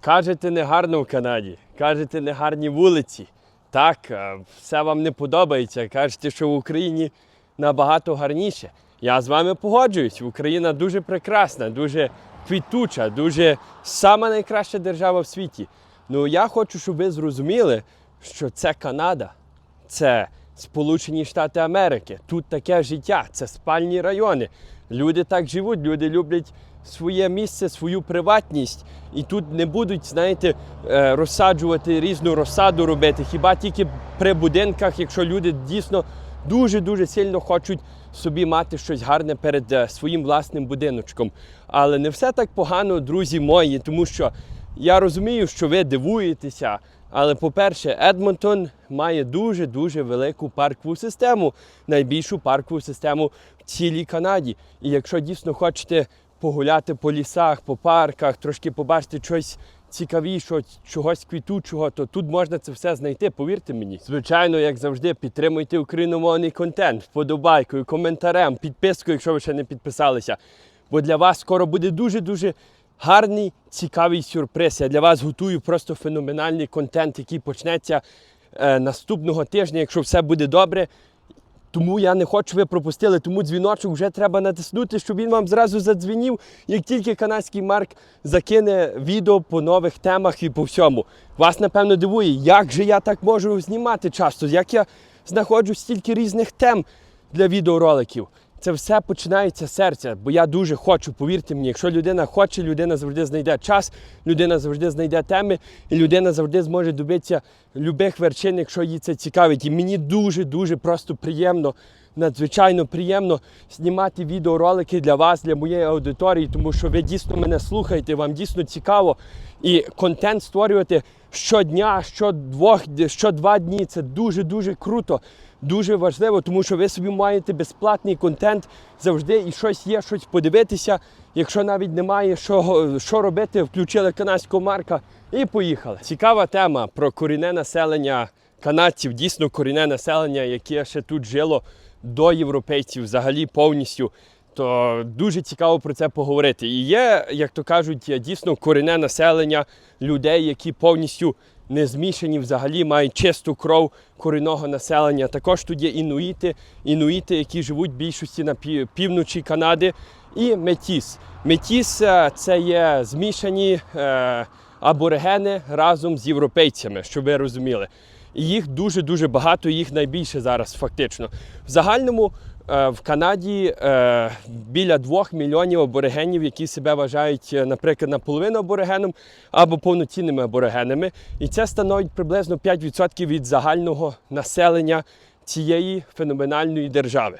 Кажете, не гарно в Канаді, кажете, не гарні вулиці. Так, е, все вам не подобається. Кажете, що в Україні набагато гарніше. Я з вами погоджуюсь. Україна дуже прекрасна, дуже квітуча, дуже сама найкраща держава в світі. Ну я хочу, щоб ви зрозуміли, що це Канада, це Сполучені Штати Америки. Тут таке життя, це спальні райони. Люди так живуть, люди люблять своє місце, свою приватність. І тут не будуть, знаєте, е, розсаджувати різну розсаду робити. Хіба тільки при будинках, якщо люди дійсно дуже-дуже сильно хочуть собі мати щось гарне перед е, своїм власним будиночком. Але не все так погано, друзі мої, тому що я розумію, що ви дивуєтеся. Але, по-перше, Едмонтон має дуже-дуже велику паркову систему, найбільшу паркову систему в цілій Канаді. І якщо дійсно хочете погуляти по лісах, по парках, трошки побачити щось цікавішого, чогось квітучого, то тут можна це все знайти, повірте мені. Звичайно, як завжди, підтримуйте україномовний контент вподобайкою, коментарем, підпискою, якщо ви ще не підписалися. Бо для вас скоро буде дуже-дуже гарний, цікавий сюрприз. Я для вас готую просто феноменальний контент, який почнеться е, наступного тижня, якщо все буде добре. Тому я не хочу, ви пропустили, тому дзвіночок вже треба натиснути, щоб він вам зразу задзвінів, як тільки канадський Марк закине відео по нових темах і по всьому. Вас, напевно, дивує, як же я так можу знімати часто, як я знаходжу стільки різних тем для відеороликів. Це все починається з серця, бо я дуже хочу, повірте мені, якщо людина хоче, людина завжди знайде час, людина завжди знайде теми, і людина завжди зможе добитися любих верчин, якщо їй це цікавить. І мені дуже-дуже просто приємно, надзвичайно приємно знімати відеоролики для вас, для моєї аудиторії, тому що ви дійсно мене слухаєте, вам дійсно цікаво. І контент створювати щодня, щодвох, щодва дні це дуже-дуже круто дуже важливо, тому що ви собі маєте безплатний контент завжди і щось є, щось подивитися. Якщо навіть немає що, що робити, включили канадського марка і поїхали. Цікава тема про корінне населення канадців, дійсно корінне населення, яке ще тут жило до європейців, взагалі повністю. То дуже цікаво про це поговорити. І є, як то кажуть, дійсно корінне населення людей, які повністю не змішані взагалі, мають чисту кров корінного населення. Також тут є інуїти, інуїти, які живуть в більшості на півночі Канади, і метіс. Метіс е, це є змішані е, аборигени разом з європейцями, щоб ви розуміли. І їх дуже-дуже багато, їх найбільше зараз фактично. В загальному в Канаді е, біля 2 мільйонів аборигенів, які себе вважають, е, наприклад, наполовину аборигеном або повноцінними аборигенами. І це становить приблизно 5% від загального населення цієї феноменальної держави.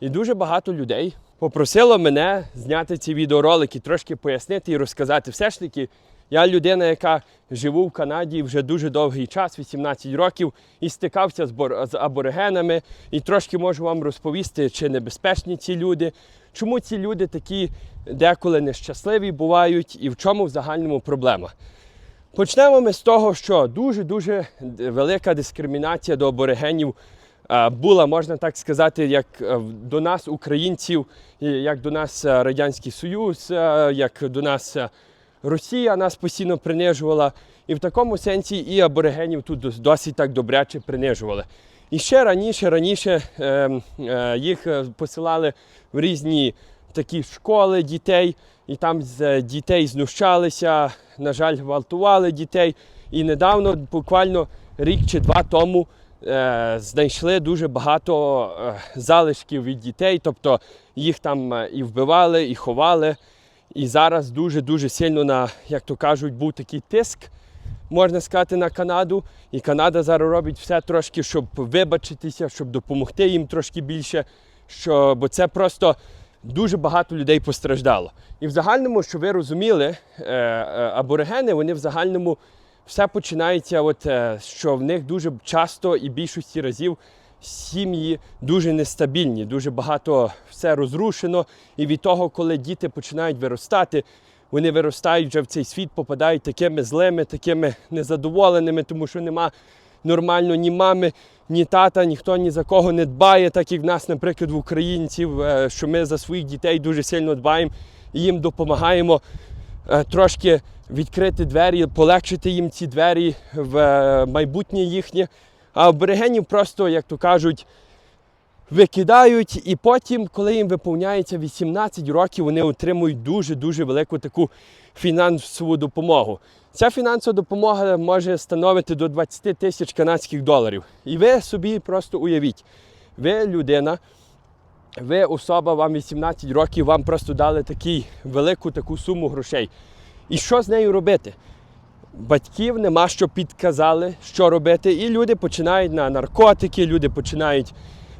І дуже багато людей попросило мене зняти ці відеоролики, трошки пояснити і розказати. Все ж таки, я людина, яка живу в Канаді вже дуже довгий час, 18 років, і стикався з, бор- з аборигенами, і трошки можу вам розповісти, чи небезпечні ці люди, чому ці люди такі деколи нещасливі бувають, і в чому в загальному проблема. Почнемо ми з того, що дуже-дуже велика дискримінація до аборигенів е, була, можна так сказати, як е, до нас, українців, як до нас е, Радянський Союз, як до нас Росія нас постійно принижувала. І в такому сенсі і аборигенів тут досить так добряче принижували. І ще раніше, раніше е, е, їх е, посилали в різні такі школи дітей, і там з е, дітей знущалися, на жаль, гвалтували дітей. І недавно, буквально рік чи два тому, е, знайшли дуже багато е, залишків від дітей, тобто їх там і вбивали, і ховали. І зараз дуже-дуже сильно на, як то кажуть, був такий тиск, можна сказати, на Канаду. І Канада зараз робить все трошки, щоб вибачитися, щоб допомогти їм трошки більше. Що, бо це просто дуже багато людей постраждало. І в загальному, щоб ви розуміли, е, е, аборигени, вони в загальному все починається, от, е, що в них дуже часто і більшості разів сім'ї дуже нестабільні, дуже багато все розрушено. І від того, коли діти починають виростати, вони виростають вже в цей світ, попадають такими злими, такими незадоволеними, тому що нема нормально ні мами, ні тата, ніхто ні за кого не дбає, так як в нас, наприклад, в українців, е, що ми за своїх дітей дуже сильно дбаємо і їм допомагаємо е, трошки відкрити двері, полегшити їм ці двері в е, майбутнє їхнє. А аборигенів просто, як то кажуть, викидають, і потім, коли їм виповняється 18 років, вони отримують дуже-дуже велику таку фінансову допомогу. Ця фінансова допомога може становити до 20 тисяч канадських доларів. І ви собі просто уявіть, ви людина, ви особа, вам 18 років, вам просто дали такі велику таку суму грошей. І що з нею робити? Батьків нема що підказали, що робити, і люди починають на наркотики, люди починають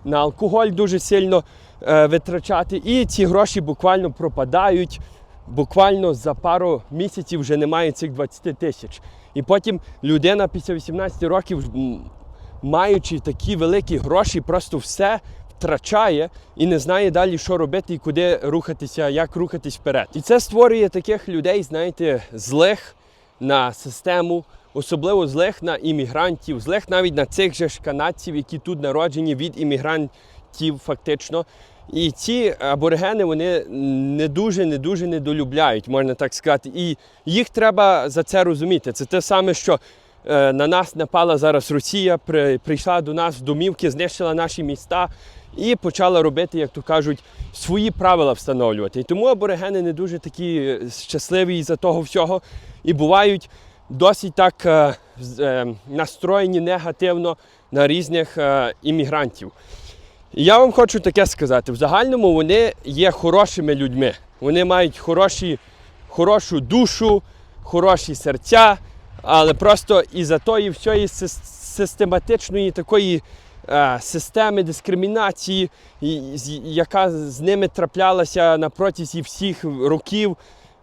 на алкоголь дуже сильно е, витрачати. І ці гроші буквально пропадають. Буквально за пару місяців вже немає цих 20 тисяч. І потім людина після 18 років, маючи такі великі гроші, просто все втрачає і не знає далі, що робити і куди рухатися, як рухатись вперед. І це створює таких людей, знаєте, злих на систему, особливо злих на іммігрантів, злих навіть на цих же ж канадців, які тут народжені від іммігрантів, фактично. І ці аборигени вони не дуже, не дуже недолюбляють, можна так сказати. І їх треба за це розуміти. Це те саме, що е, на нас напала зараз Росія, прийшла до нас в домівки, знищила наші міста і почала робити, як то кажуть, свої правила встановлювати. І тому аборигени не дуже такі е, щасливі із-за того всього і бувають досить так е, е, настроєні негативно на різних е, іммігрантів. І я вам хочу таке сказати: в загальному вони є хорошими людьми. Вони мають хороші, хорошу душу, хороші серця, але просто із-за тої всієї систематичної такої системи дискримінації, яка з ними траплялася на протязі всіх років,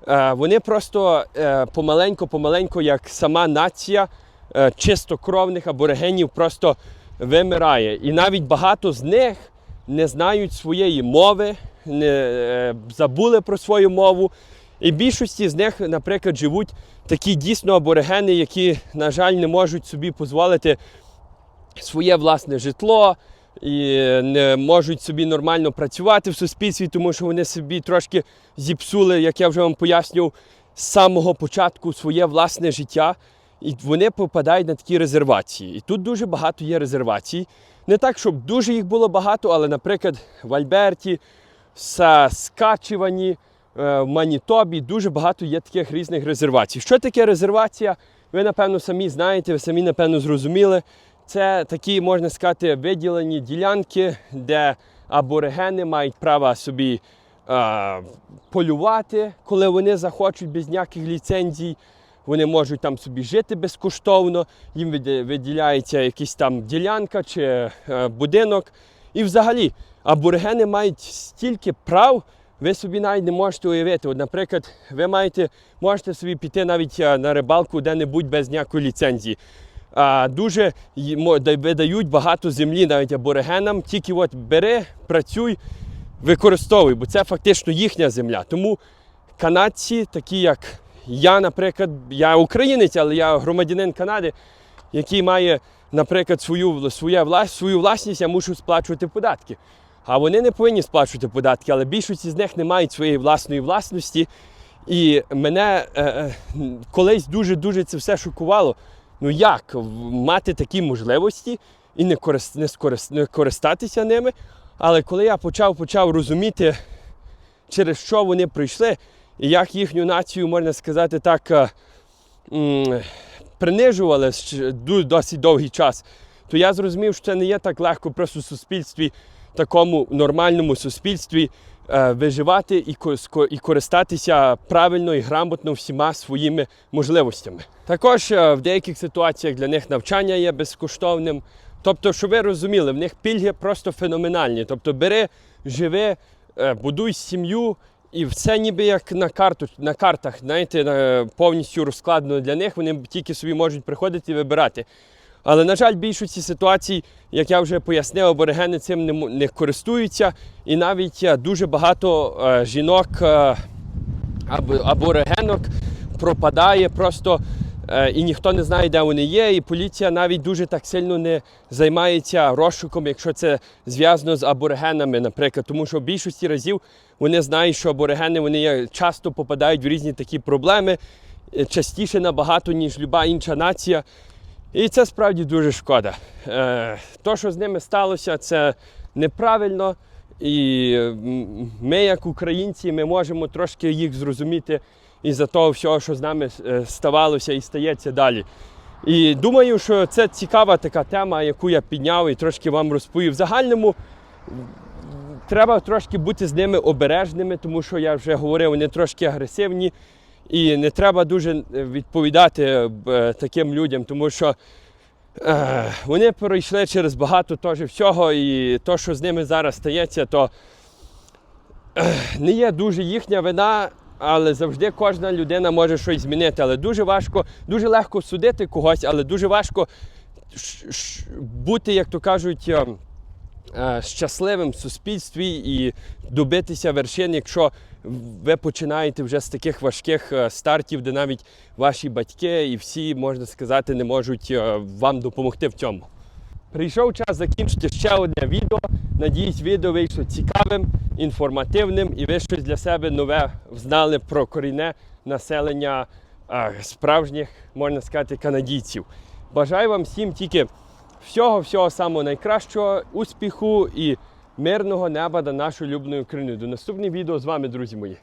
е, вони просто е, помаленько-помаленько, як сама нація е, чистокровних аборигенів, просто вимирає. І навіть багато з них не знають своєї мови, не е, забули про свою мову. І більшості з них, наприклад, живуть такі дійсно аборигени, які, на жаль, не можуть собі дозволити своє власне житло і не можуть собі нормально працювати в суспільстві, тому що вони собі трошки зіпсули, як я вже вам пояснював, з самого початку своє власне життя. І вони попадають на такі резервації. І тут дуже багато є резервацій. Не так, щоб дуже їх було багато, але, наприклад, в Альберті, Саскачевані, е, в Манітобі дуже багато є таких різних резервацій. Що таке резервація? Ви, напевно, самі знаєте, ви самі, напевно, зрозуміли. Це такі, можна сказати, виділені ділянки, де аборигени мають право собі е, полювати, коли вони захочуть без ніяких ліцензій. Вони можуть там собі жити безкоштовно, їм виділяється якась там ділянка чи е, будинок. І взагалі аборигени мають стільки прав, ви собі навіть не можете уявити. От, наприклад, ви маєте, можете собі піти навіть е, на рибалку де-небудь без ніякої ліцензії. Дуже видають багато землі навіть аборигенам, тільки от бери, працюй, використовуй, бо це фактично їхня земля. Тому канадці, такі як я, наприклад, я українець, але я громадянин Канади, який має, наприклад, свою, своє, свою власність, я мушу сплачувати податки. А вони не повинні сплачувати податки, але більшість з них не мають своєї власної власності. І мене е, е, колись дуже-дуже це все шокувало. Ну як мати такі можливості і не, корис, не, скорис, не користатися ними? Але коли я почав, почав розуміти, через що вони прийшли, і як їхню націю, можна сказати, так е, принижували досить довгий час, то я зрозумів, що це не є так легко просто в суспільстві, такому нормальному суспільстві виживати і, і користатися правильно і грамотно всіма своїми можливостями. Також е, в деяких ситуаціях для них навчання є безкоштовним. Тобто, щоб ви розуміли, в них пільги просто феноменальні. Тобто, бери, живи, е, будуй сім'ю, і все ніби як на карту, на картах, знаєте, повністю розкладено для них. Вони тільки собі можуть приходити і вибирати. Але, на жаль, більшості ситуацій, як я вже пояснив, аборигени цим не, не користуються. І навіть е, дуже багато е, жінок е, або, аборигенок пропадає просто е, і ніхто не знає, де вони є. І поліція навіть дуже так сильно не займається розшуком, якщо це зв'язано з аборигенами, наприклад. Тому що в більшості разів вони знають, що аборигени вони часто попадають в різні такі проблеми, е, частіше набагато, ніж люба інша нація. І це справді дуже шкода. Е, то, що з ними сталося, це неправильно. І ми, як українці, ми можемо трошки їх зрозуміти із-за того всього, що з нами е, ставалося і стається далі. І думаю, що це цікава така тема, яку я підняв і трошки вам розповів. В загальному треба трошки бути з ними обережними, тому що я вже говорив, вони трошки агресивні. І не треба дуже е, відповідати е, таким людям, тому що е, вони пройшли через багато теж всього, і то, що з ними зараз стається, то е, не є дуже їхня вина, але завжди кожна людина може щось змінити. Але дуже важко, дуже легко судити когось, але дуже важко бути, як то кажуть. Е, щасливим в суспільстві і добитися вершин, якщо ви починаєте вже з таких важких е, стартів, де навіть ваші батьки і всі, можна сказати, не можуть е, вам допомогти в цьому. Прийшов час закінчити ще одне відео. Надіюсь, відео вийшло цікавим, інформативним і ви щось для себе нове знали про корінне населення справжніх, можна сказати, канадійців. Бажаю вам всім тільки всього, всього самого найкращого, успіху і мирного неба на нашу улюблену Україну. До наступного відео з вами, друзі мої.